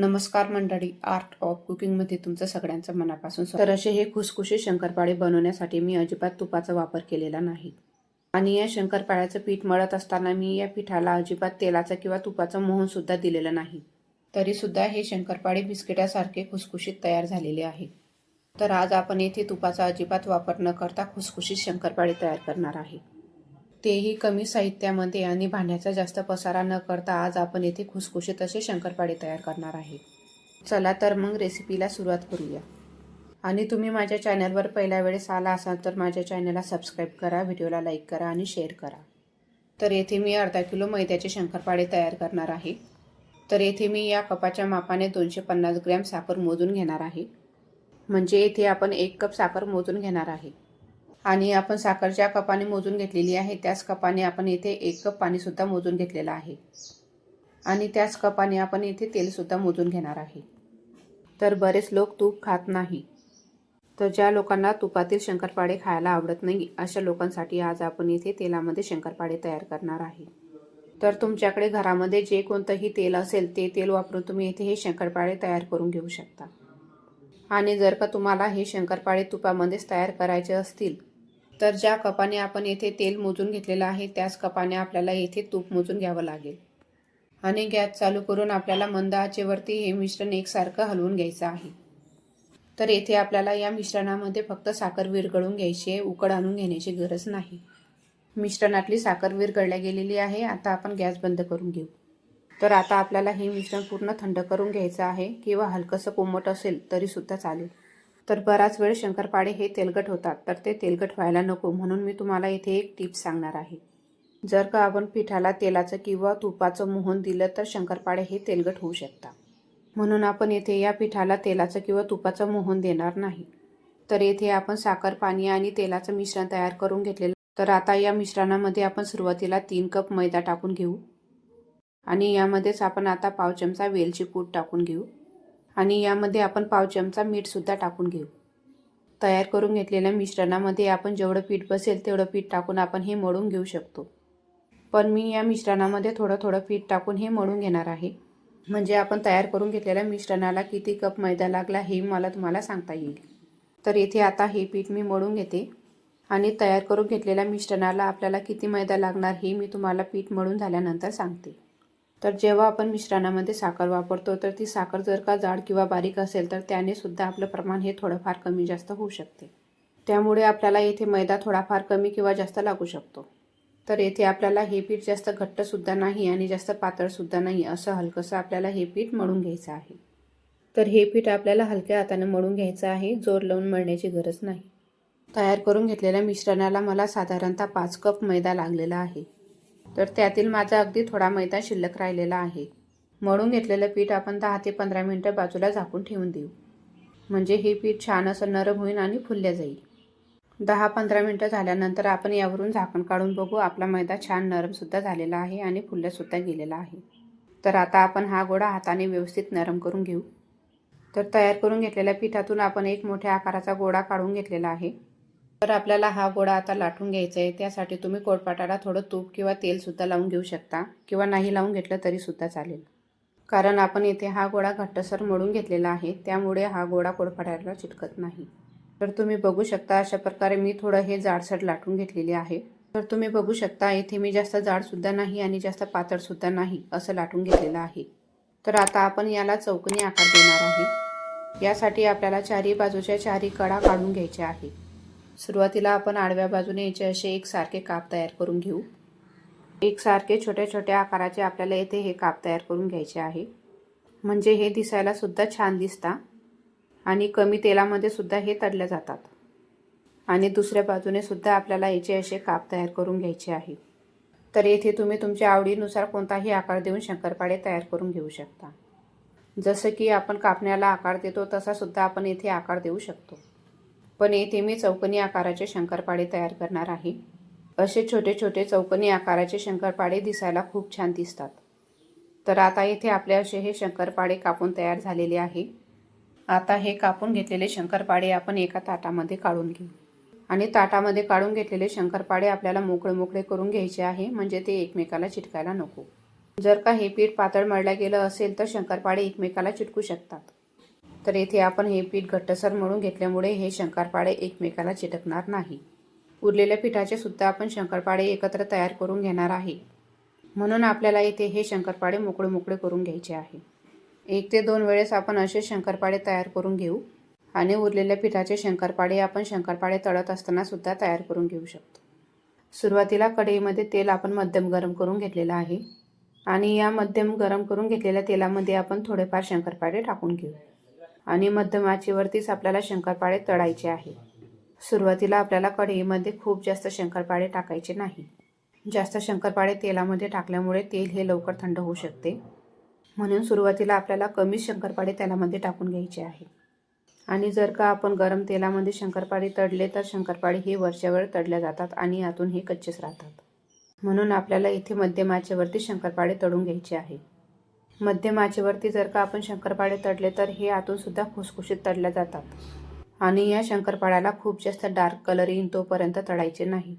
नमस्कार मंडळी art of कुकिंगमध्ये तुमचं सगळ्यांचं मनापासून तर असे हे खुसखुशीत शंकरपाळे बनवण्यासाठी मी अजिबात तुपाचा वापर केलेला नाही. आणि या शंकरपाळ्याचं पीठ मळत असताना मी या पिठाला अजिबात तेलाचा किंवा तुपाचं मोहन सुद्धा दिलेलं नाही. तरीसुद्धा हे शंकरपाळे बिस्किटासारखे खुसखुशीत तयार झालेले आहे. तर आज आपण येथे तुपाचा अजिबात वापर न करता खुसखुशीत शंकरपाळे तयार करणार आहे. तेही कमी साहित्यामध्ये आणि भांड्याचा जास्त पसारा न करता आज आपण येथे खुसखुशीत असे शंकरपाळे तयार करणार आहे. चला तर मग रेसिपीला सुरुवात करूया. आणि तुम्ही माझ्या चॅनलवर पहिल्या वेळेस आला असाल तर माझ्या चॅनलला सबस्क्राईब करा व्हिडिओला लाईक करा आणि शेअर करा. तर येथे मी अर्धा किलो मैद्याचे शंकरपाळे तयार करणार आहे. तर येथे मी या कपाच्या मापाने दोनशे पन्नास ग्रॅम साखर मोजून घेणार आहे. म्हणजे येथे आपण एक कप साखर मोजून घेणार आहे. आणि आपण साखर ज्या कपाने मोजून घेतलेली आहे त्याच कपाने आपण येथे एक कप पाणीसुद्धा मोजून घेतलेलं आहे. आणि त्याच कपाने आपण येथे तेलसुद्धा मोजून घेणार आहे. तर बरेच लोक तूप खात नाही. तर ज्या लोकांना तुपातील शंकरपाळे खायला आवडत नाही अशा लोकांसाठी आज आपण येथे तेलामध्ये शंकरपाळे तयार करणार आहे. तर तुमच्याकडे घरामध्ये जे कोणतंही तेल असेल ते तेल वापरून तुम्ही येथे हे शंकरपाळे तयार करून घेऊ शकता. आणि जर का तुम्हाला हे शंकरपाळे तुपामध्येच तयार करायचे असतील तर ज्या कपाने आपण येथे तेल मोजून घेतलेलं आहे त्याच कपाने आपल्याला येथे तूप मोजून घ्यावं लागेल. आणि गॅस चालू करून आपल्याला मंद आचेवरती हे मिश्रण एकसारखं हलवून घ्यायचं आहे. तर येथे आपल्याला या मिश्रणामध्ये फक्त साखर विरघळून घ्यायची आहे उकड आणून घेण्याची गरज नाही. मिश्रणातली साखर विरघळल्या गेलेली आहे आता आपण गॅस बंद करून घेऊ. तर आता आपल्याला हे मिश्रण पूर्ण थंड करून घ्यायचं आहे किंवा हलकंसं कोमट असेल तरीसुद्धा चालेल. तर बराच वेळ शंकरपाळे हे तेलकट होतात. तर ते तेलकट व्हायला नको म्हणून मी तुम्हाला इथे एक टिप सांगणार आहे. जर का आपण पिठाला तेलाचं किंवा तुपाचं मोहन दिलं तर शंकरपाळे हे तेलकट होऊ शकतात. म्हणून आपण येथे या पिठाला तेलाचं किंवा तुपाचं मोहन देणार नाही. तर येथे आपण साखर पाणी आणि तेलाचं मिश्रण तयार करून घेतलेलं तर आता या मिश्रणामध्ये आपण सुरुवातीला तीन कप मैदा टाकून घेऊ. आणि यामध्येच आपण आता पाव चमचा वेलची पूड टाकून घेऊ. आणि यामध्ये आपण पाव चमचा मीठसुद्धा टाकून घेऊ. तयार करून घेतलेल्या मिश्रणामध्ये आपण जेवढं पीठ बसेल तेवढं पीठ टाकून आपण हे मळून घेऊ शकतो. पण मी या मिश्रणामध्ये थोडं थोडं पीठ टाकून हे मळून घेणार आहे. म्हणजे आपण तयार करून घेतलेल्या मिश्रणाला किती कप मैदा लागला हे मला तुम्हाला सांगता येईल. तर येथे आता हे पीठ मी मळून घेते. आणि तयार करून घेतलेल्या मिश्रणाला आपल्याला किती मैदा लागणार हे मी तुम्हाला पीठ मळून झाल्यानंतर सांगते. तर जेव्हा आपण मिश्रणामध्ये साखर वापरतो तर ती साखर जर का जाड किंवा बारीक असेल तर त्याने सुद्धा आपलं प्रमाण हे थोडंफार कमी जास्त होऊ शकते. त्यामुळे आपल्याला येथे मैदा थोडाफार कमी किंवा जास्त लागू शकतो. तर येथे आपल्याला हे पीठ जास्त घट्टसुद्धा नाही आणि जास्त पातळसुद्धा नाही असं हलकंसं आपल्याला हे पीठ मळून घ्यायचं आहे. तर हे पीठ आपल्याला हलक्या हाताने मळून घ्यायचं आहे जोर लावून मळण्याची गरज नाही. तयार करून घेतलेल्या मिश्रणाला मला साधारणतः पाच कप मैदा लागलेला आहे. तर त्यातील माझा अगदी थोडा मैदा शिल्लक राहिलेला आहे. मळून घेतलेलं पीठ आपण दहा ते पंधरा मिनटं बाजूला झाकून ठेवून देऊ. म्हणजे हे पीठ छान असं नरम होईल आणि फुलल्या जाईल. दहा पंधरा मिनटं झाल्यानंतर आपण यावरून झाकण काढून बघू आपला मैदा छान नरमसुद्धा झालेला आहे आणि फुलल्यासुद्धा गेलेला आहे. तर आता आपण हा गोळा हाताने व्यवस्थित नरम करून घेऊ. तर तयार करून घेतलेल्या पिठातून आपण एक मोठ्या आकाराचा गोळा काढून घेतलेला आहे. तर आपल्याला हा गोळा आता लाटून घ्यायचा आहे त्यासाठी तुम्ही कोळपाटाला थोडं तूप किंवा तेलसुद्धा लावून घेऊ शकता किंवा नाही लावून घेतलं तरीसुद्धा चालेल. कारण आपण येथे हा गोळा घट्टसर मळून घेतलेला आहे त्यामुळे हा गोळा कोळपाटाला चिटकत नाही. तर तुम्ही बघू शकता अशा प्रकारे मी थोडं हे जाडसर लाटून घेतलेले आहे. तर तुम्ही बघू शकता येथे मी जास्त जाडसुद्धा नाही आणि जास्त पातळसुद्धा नाही असं लाटून घेतलेलं आहे. तर आता आपण याला चौकनी आकार देणार आहे. यासाठी आपल्याला चारी बाजूच्या चारी कडा काढून घ्यायच्या आहे. सुरुवातीला आपण आडव्या बाजूने याचे असे एक सारखे काप तयार करून घेऊ. एक सारखे छोट्या छोट्या आकाराचे आपल्याला येथे हे काप तयार करून घ्यायचे आहे. म्हणजे हे दिसायला सुद्धा छान दिसता आणि कमी तेलामध्ये सुद्धा हे तडल्या जातात. आणि दुसऱ्या बाजूने सुद्धा आपल्याला याचे असे काप तयार करून घ्यायचे आहे. तर येथे तुम्ही तुमच्या आवडीनुसार कोणताही आकार देऊन शंकरपाळे तयार करून घेऊ शकता. जसं की आपण कापण्याला आकार देतो तसा सुद्धा आपण येथे आकार देऊ शकतो. पण येथे मी चौकनी आकाराचे शंकरपाळे तयार करणार आहे. असे छोटे छोटे चौकनी आकाराचे शंकरपाळे दिसायला खूप छान दिसतात. तर आता येथे आपले असे हे शंकरपाळे कापून तयार झालेले आहे. आता हे कापून घेतलेले शंकरपाळे आपण एका ताटामध्ये काढून घेऊ. आणि ताटामध्ये काढून घेतलेले शंकरपाळे आपल्याला मोकळे मोकळे करून घ्यायचे आहे म्हणजे ते एकमेकाला चिटकायला नको. जर का हे पीठ पातळ मळलं गेलं असेल तर शंकरपाळे एकमेकाला चिटकू शकतात. तर येथे आपण हे पीठ घट्टसर मळून घेतल्यामुळे हे शंकरपाळे एकमेकाला चिटकणार नाही. उरलेल्या पिठाचे सुद्धा आपण शंकरपाळे एकत्र तयार करून घेणार आहे. म्हणून आपल्याला येथे हे शंकरपाळे मोकळे मोकळे करून घ्यायचे आहे. एक ते दोन वेळेस आपण असे शंकरपाळे तयार करून घेऊ आणि उरलेल्या पिठाचे शंकरपाळे आपण शंकरपाळे तळत असताना सुद्धा तयार करून घेऊ शकतो. सुरुवातीला कढईमध्ये तेल आपण मध्यम गरम करून घेतलेलं आहे आणि या मध्यम गरम करून घेतलेल्या तेलामध्ये आपण थोडेफार शंकरपाळे टाकून घेऊ. आणि मध्यम आचेवरतीच आपल्याला शंकरपाळे तळायचे आहे. सुरुवातीला आपल्याला कढईमध्ये खूप जास्त शंकरपाळे टाकायचे नाही. जास्त शंकरपाळे तेलामध्ये टाकल्यामुळे तेल हे लवकर थंड होऊ शकते. म्हणून सुरुवातीला आपल्याला कमी शंकरपाळे तेलामध्ये टाकून घ्यायचे आहे. आणि जर का आपण गरम तेलामध्ये शंकरपाळे तळले तर शंकरपाळे हे वरच्यावर तळल्या जातात आणि आतून हे कच्चेच राहतात. म्हणून आपल्याला इथे मध्यमाच्यावरती शंकरपाळे तळून घ्यायचे आहे. मध्यम आचेवरती जर का आपण शंकरपाळे तळले तर हे आतून सुद्धा खुसखुशीत तळल्या जातात. आणि या शंकरपाळ्याला खूप जास्त डार्क कलर येईन तोपर्यंत तळायचे नाही.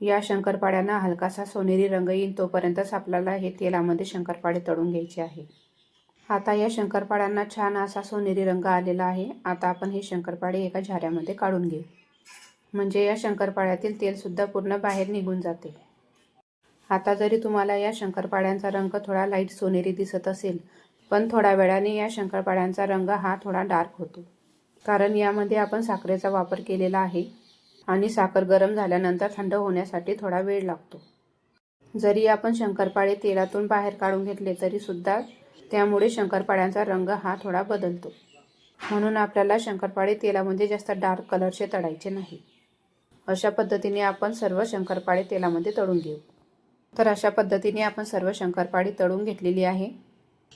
या शंकरपाळ्यांना हलकासा सोनेरी रंग येईन तोपर्यंतच आपल्याला हे तेलामध्ये शंकरपाळे तळून घ्यायचे आहे. आता या शंकरपाळ्यांना छान असा सोनेरी रंग आलेला आहे. आता आपण हे शंकरपाळे एका झाऱ्यामध्ये काढून घेऊ. म्हणजे या शंकरपाळ्यातील तेलसुद्धा पूर्ण बाहेर निघून जाते. आता जरी तुम्हाला या शंकरपाळ्यांचा रंग थोडा लाइट सोनेरी दिसत असेल पण थोड्या वेळाने या शंकरपाळ्यांचा रंग हा थोडा डार्क होतो. कारण यामध्ये आपण साखरेचा वापर केलेला आहे आणि साखर गरम झाल्यानंतर थंड होण्यासाठी थोडा वेळ लागतो. जरी आपण शंकरपाळे तेलातून बाहेर काढून घेतले तरीसुद्धा त्यामुळे शंकरपाळ्यांचा रंग हा थोडा बदलतो. म्हणून आपल्याला शंकरपाळे तेलामध्ये जास्त डार्क कलरचे तळायचे नाही. अशा पद्धतीने आपण सर्व शंकरपाळे तेलामध्ये तळून घेऊ. तर अशा पद्धतीने आपण सर्व शंकरपाळे तळून घेतलेली आहे.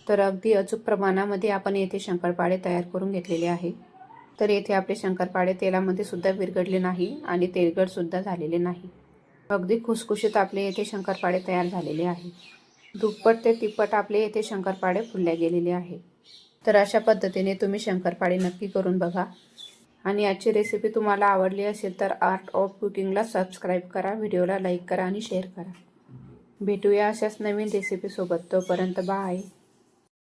तर अगदी अचूक प्रमाणामध्ये आपण येथे शंकरपाळे तयार करून घेतलेले आहे. तर येथे आपले शंकरपाळे तेलामध्ये सुद्धा विरघडले नाही आणि तेलगडसुद्धा झालेले नाही. अगदी खुसखुशीत आपले येथे शंकरपाळे तयार झालेले आहे. दुप्पट ते तिप्पट आपले येथे शंकरपाळे फुलल्या गेलेले आहे. तर अशा पद्धतीने तुम्ही शंकरपाळे नक्की करून बघा. आणि याची रेसिपी तुम्हाला आवडली असेल तर आर्ट ऑफ कुकिंगला सबस्क्राईब करा व्हिडिओला लाईक करा आणि शेअर करा. भेटूया अशाच नवीन रेसिपीसोबत तोपर्यंत बाय